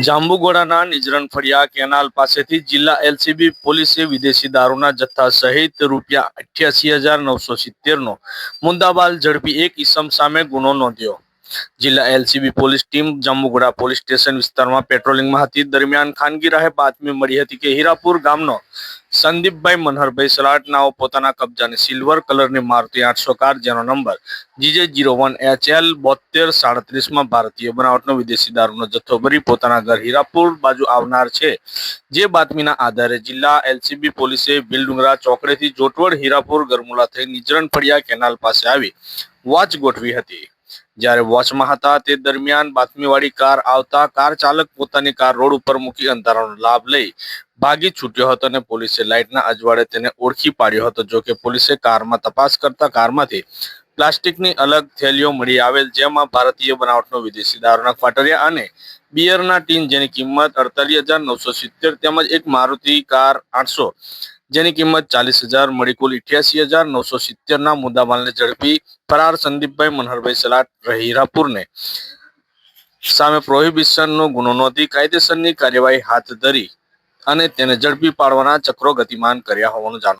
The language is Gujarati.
જાંબુઘોડાના નિજરણ ફળિયા કેનાલ પાસેથી જિલ્લા એલસીબી પોલીસે વિદેશી દારૂના જથ્થા સહિત રૂપિયા અઠ્યાસી હજાર નવસો સિત્તેરનો મુદ્દાબાલ ઝડપી એક ઇસમ સામે ગુનો નોંધ્યો. જિલ્લા LCB police team Jambughoda police station વિસ્તારમાં પેટ્રોલિંગમાં હતી. દરમિયાન ખાનગી રાહે બાતમી મળી હતી કે હીરાપુર ગામનો સંદીપભાઈ મનહરભાઈ સલાટનાઓ પોતાના કબજાની સિલ્વર કલરની મારુતિ આઠસો કાર, જેનો number GJ zero one H L બોતેર સાડત્રીસમાં ભારતીય બનાવટનો વિદેશી દારૂનો જથ્થો ભરી પોતાના ઘર હીરાપુર બાજુ આવનાર છે. જે બાતમીના આધારે જિલ્લા એલસીબી પોલીસે બિલડુંગરા ચોકડેથી જોટવડ હીરાપુર ગરમુલા થઈ નિજરણ ફળિયા કેનાલ પાસે આવી વોચ ગોઠવી હતી. જ્યારે વોચમાં હતા તે દરમિયાન બાતમીવાળી કાર આવતા કાર ચાલક પોતાની કાર રોડ ઉપર મૂકી અંધારાનો લાભ લઈ ભાગી છૂટ્યો હતો અને પોલીસે લાઇટના અજવાળે તેને ઓળખી પાડ્યો હતો. જો કે પોલીસે કારમાં તપાસ કરતા કારમાંથી પ્લાસ્ટિકની અલગ થેલીઓ મળી આવેલ, જેમાં ભારતીય બનાવટનો વિદેશી દારૂના ક્વાટરિયા અને બિયરના ટીન જેની કિંમત અડતાલીસ હજાર નવસો સિત્તેર તેમજ એક મારુતિ કાર આઠસો જેની કિંમત ચાલીસ હજાર, મળી કુલ ઇઠ્યાસી હજાર, નવસો સિત્તેરના મુદ્દામાલને ઝડપી ફરાર સંદીપભાઈ મનહરભાઈ સલાટ રહીરાપુરને. સામે પ્રોહિબિશનનો ગુનો નોંધી કાયદેસરની કાર્યવાહી હાથ ધરી અને તેને ઝડપી પાડવાના ચક્રો ગતિમાન કર્યા હોવાનું જાણવા